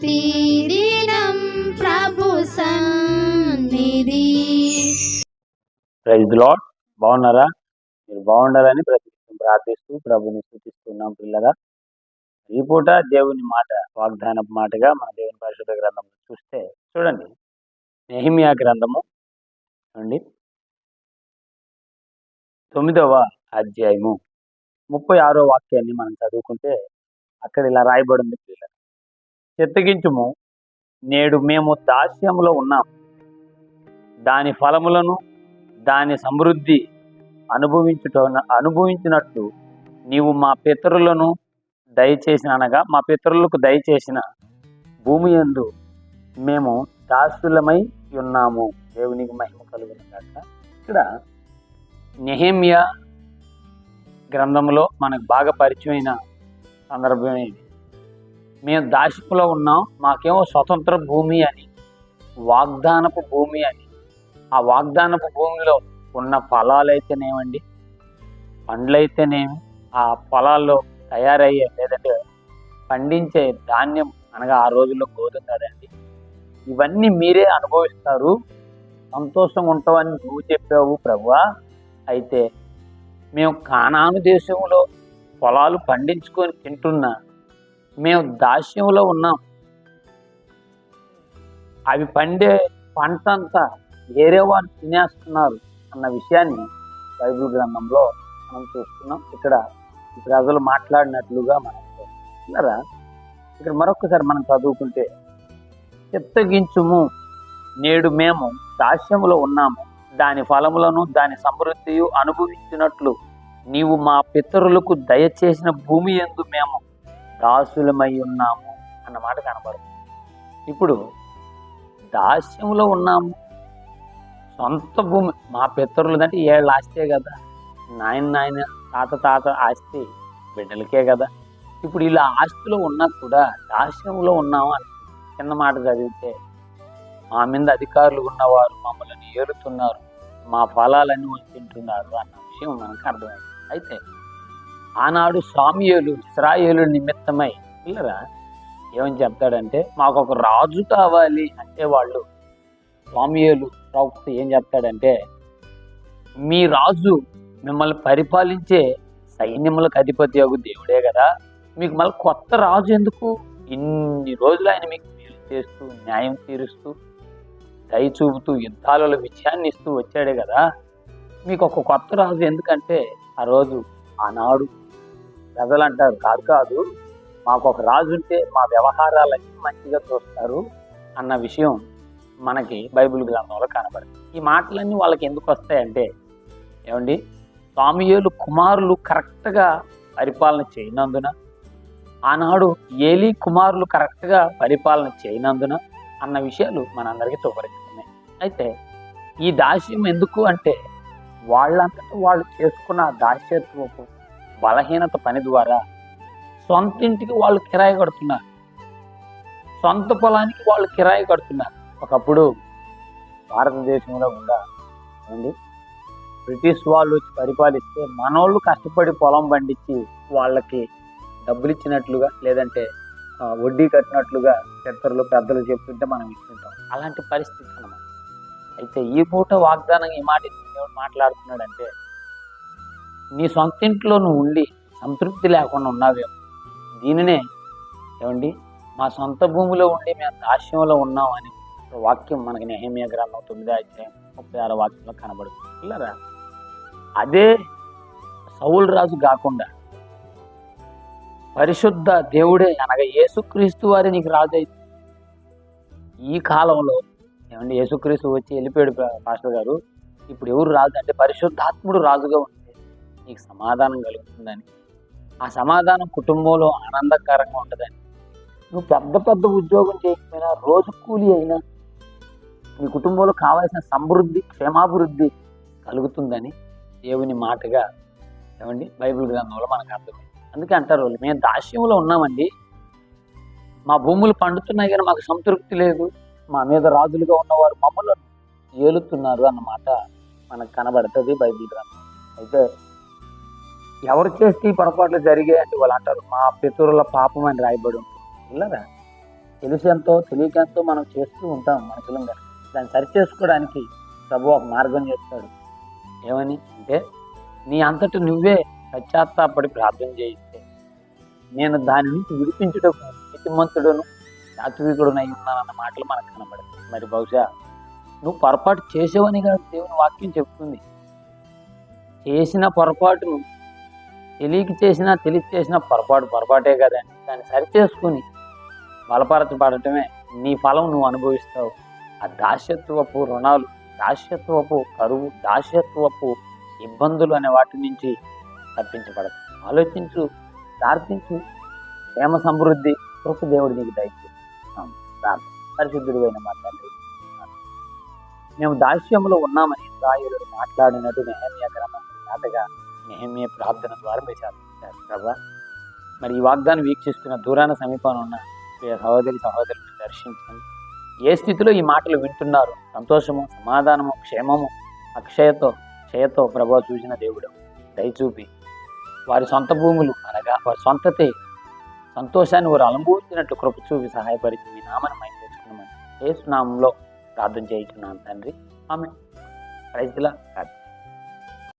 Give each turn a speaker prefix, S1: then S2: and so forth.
S1: ప్రతిదినం ప్రభు సన్నిధి.
S2: Praise lord బాగున్నారా? మీరు బాగుండాలని ప్రతి ప్రార్థిస్తూ ప్రభుని స్థుతిస్తున్నాం పిల్లగా ఈ పూట దేవుని మాట వాగ్దానపు మాటగా మన దేవుని పరిశుద్ధ గ్రంథం చూస్తే చూడండి. నెహిమియా గ్రంథము అండి తొమ్మిదవ అధ్యాయము. ముప్పై ఆరో వాక్యాన్ని మనం చదువుకుంటే అక్కడ ఇలా రాయబడింది పిల్లలు చెత్తగించుము నేడు మేము దాస్యములో ఉన్నాం. దాని ఫలములను దాని సమృద్ధి అనుభవించుట అనుభవించినట్టు నీవు మా పితరులను దయచేసిన అనగా మా పితరులకు దయచేసిన భూమి యందు మేము దాసులమై ఉన్నాము. దేవునికి మహిమ కలుగును కాక ఇక్కడ నెహేమియా గ్రంథంలో మనకు బాగా పరిచయమైన సందర్భం ఇది మేము దాసిపులో ఉన్నాం మాకేమో స్వతంత్ర భూమి అని వాగ్దానపు భూమి అని. ఆ వాగ్దానపు భూమిలో ఉన్న ఫలాలైతేనేమండి? పండ్లైతేనేమి? ఆ పొలాల్లో తయారయ్యే లేదంటే పండించే ధాన్యం అనగా ఆ రోజుల్లో గోధుమ కదండి. ఇవన్నీ మీరే అనుభవిస్తారు. సంతోషంగా ఉంటామని నువ్వు చెప్పావు ప్రభువా అయితే మేము కానాను దేశంలో పొలాలు పండించుకొని తింటున్నా మేము దాస్యంలో ఉన్నాం. అవి పండే పంట అంతా వేరే వారు తినేస్తున్నారు అన్న విషయాన్ని బైబిల్ గ్రంథంలో మనం చూస్తున్నాం. ఇక్కడ ప్రజలు మాట్లాడినట్లుగా మనం చూస్తున్నారా ఇక్కడ మరొకసారి మనం చదువుకుంటే చిత్తగించుము నేడు మేము దాస్యములో ఉన్నాము. దాని ఫలములను దాని సమృద్ధియు అనుభవించినట్లు నీవు మా పితరులకు దయచేసిన భూమి ఎందు మేము దాసులమై ఉన్నాము అన్నమాట కనబడుతుంది. ఇప్పుడు దాస్యంలో ఉన్నాము. సొంత భూమి మా పితరులు అంటే ఏళ్ళ ఆస్తే కదా. నాయన నాయన తాత తాత ఆస్తి బిడ్డలకే కదా. ఇప్పుడు ఇలా ఆస్తిలో ఉన్నా కూడా దాస్యంలో ఉన్నాము? అని చిన్న మాట చదివితే మా మీద అధికారులు ఉన్నవారు మమ్మల్ని ఏలుతున్నారు మా ఫలాలన్నీ వచ్చి తింటున్నారు అన్న విషయం మనకు అర్థమైంది. అయితే ఆనాడు సామ్యులు ఇస్రాయేలు నిమిత్తమై పిల్లరా ఏమని చెప్తాడంటే మాకు ఒక రాజు కావాలి అంటే వాళ్ళు. స్వామియులు ప్రవక్త ఏం చెప్తాడంటే మీ రాజు మిమ్మల్ని పరిపాలించే సైన్యములకు అధిపతి అగు దేవుడే కదా. మీకు మళ్ళీ కొత్త రాజు ఎందుకు? ఇన్ని రోజులు ఆయన మీకు మేలు చేస్తూ న్యాయం తీరుస్తూ దయ చూపుతూ యుద్ధాలలో విజయాన్ని ఇస్తూ వచ్చాడే కదా. మీకు ఒక కొత్త రాజు ఎందుకంటే ఆ రోజు ఆనాడు ప్రజలు అంటారు కాదు కాదు మాకు ఒక రాజు ఉంటే మా వ్యవహారాలన్నీ మంచిగా చూస్తారు అన్న విషయం మనకి బైబిల్ గ్రంథంలో కనబడుతుంది. ఈ మాటలన్నీ వాళ్ళకి ఎందుకు వస్తాయంటే ఏమండి స్వామియేలు కుమారులు కరెక్ట్గా పరిపాలన చేయనందున ఆనాడు ఏలి కుమారులు కరెక్ట్గా పరిపాలన చేయనందున అన్న విషయాలు మనందరికీ చూపరిస్తున్నాయి అయితే ఈ దాస్యం ఎందుకు అంటే వాళ్ళంతటా వాళ్ళు చేసుకున్న ఆ దాస్యత్వపు బలహీనత పని ద్వారా సొంత ఇంటికి వాళ్ళు కిరాయి కడుతున్నారు. సొంత పొలానికి వాళ్ళు కిరాయి కడుతున్నారు. ఒకప్పుడు భారతదేశంలో కూడా అండి బ్రిటిష్ వాళ్ళు వచ్చి పరిపాలిస్తే మనోళ్ళు కష్టపడి పొలం పండించి వాళ్ళకి డబ్బులు ఇచ్చినట్లుగా లేదంటే వడ్డీ కట్టినట్లుగా చరిత్రలో పెద్దలు చెప్తుంటే మనం ఇస్తుంటాం అలాంటి పరిస్థితి అనమాట అయితే ఈ పూట వాగ్దానం ఈ మాట దేవుడు మాట్లాడుతున్నాడంటే నీ సొంత ఇంట్లో నువ్వు ఉండి సంతృప్తి లేకుండా ఉన్నావేమో. దీనినే ఏమండి? మా సొంత భూమిలో ఉండి మేము దాస్యంలో ఉన్నాం అని వాక్యం మనకి నెహమియ గ్రంథం తొమ్మిదో అధ్యాయం ముప్పై ఆరో వాక్యంలో కనబడుతుంది. పిల్లరా అదే సౌలు రాజు కాకుండా పరిశుద్ధ దేవుడే అనగా యేసుక్రీస్తు వారి నీకు రాజు అయితే ఈ కాలంలో ఏమండి యేసుక్రీస్తు వచ్చి వెళ్ళిపోయాడు మాస్టర్ గారు. ఇప్పుడు ఎవరు రాజు అంటే పరిశుద్ధాత్ముడు రాజుగా ఉంటే నీకు సమాధానం కలుగుతుందని. ఆ సమాధానం కుటుంబంలో ఆనందకరంగా ఉంటుందని. నువ్వు పెద్ద పెద్ద ఉద్యోగం చేయకపోయినా రోజు కూలి అయినా నీ కుటుంబంలో కావాల్సిన సమృద్ధి క్షేమాభివృద్ధి కలుగుతుందని దేవుని మాటగా ఏమండి బైబిల్ గ్రంథంలో మనకు అర్థమైంది. అందుకే అంటారు వాళ్ళు మేము దాస్యంలో ఉన్నామండి. మా భూములు పండుతున్నాయి కానీ మాకు సంతృప్తి లేదు. మా మీద రాజులుగా ఉన్నవారు మమ్మల్ని ఏలుతున్నారు అన్నమాట. మనకు కనబడుతుంది బైబిల్ గ్రంథం. అయితే ఎవరు చేస్తే ఈ పొరపాట్లు జరిగాయి అంటే వాళ్ళు అంటారు మా పితరుల పాపం అని రాయబడి ఉంటుంది ఇల్లరా తెలిసేంతో తెలియకెంతో మనం చేస్తూ ఉంటాం మనుషులంగా దాన్ని సరి చేసుకోవడానికి ప్రభు ఒక మార్గం చేస్తాడు. ఏమని? అంటే నీ అంతటి నువ్వే పశ్చాత్తాపడి ప్రార్థన చేయిస్తే నేను దాని నుంచి విడిపించుటకు నీతిమంతుడును సాత్వికుడునై ఉన్నానన్న మాటలు మనకు కనబడతాయి. మరి బహుశా నువ్వు పొరపాటు చేసేవని కాదు దేవుని వాక్యం చెప్తుంది. చేసిన పొరపాటును తెలియక చేసినా తెలిసి చేసిన పొరపాటు పొరపాటే కదండి దాన్ని సరిచేసుకుని బలపరచబడటమే నీ ఫలం నువ్వు అనుభవిస్తావు. ఆ దాస్యత్వపు రుణాలు దాస్యత్వపు కరువు దాస్యత్వపు ఇబ్బందులు అనే వాటి నుంచి తప్పించబడదు ఆలోచించు ప్రార్థించు. ప్రేమ సమృద్ధి కృప దేవుడు నీకు దయచేసి ప్రార్థన పరిశుద్ధుడు అయిన మా తండ్రి. మేము దాస్యంలో ఉన్నామని ఇస్రాయేలు మాట్లాడినట్టు నెహమ్య గ్రామం చేతగా నెహమ్య ప్రార్థన ద్వారా మీరు సాధించారు. ప్రభా మరి ఈ వాగ్దానం వీక్షిస్తున్న దూరాన సమీపంలో ఉన్న సహోదరి సహోదరులను దర్శించండి. ఏ స్థితిలో ఈ మాటలు వింటున్నారు సంతోషము సమాధానము క్షేమము అక్షయతో క్షయతో ప్రభా చూసిన దేవుడు దయచూపి. వారి సొంత భూములు అనగా వారి సొంతతే సంతోషాన్ని వారు అనుభవించినట్లు కృప చూపి సహాయపరిచి మీ నామని మైం తెచ్చుకున్నామని ఏ నామంలో ప్రార్థన చేయించున్నాను తండ్రి ఆమె ప్రైజ్లా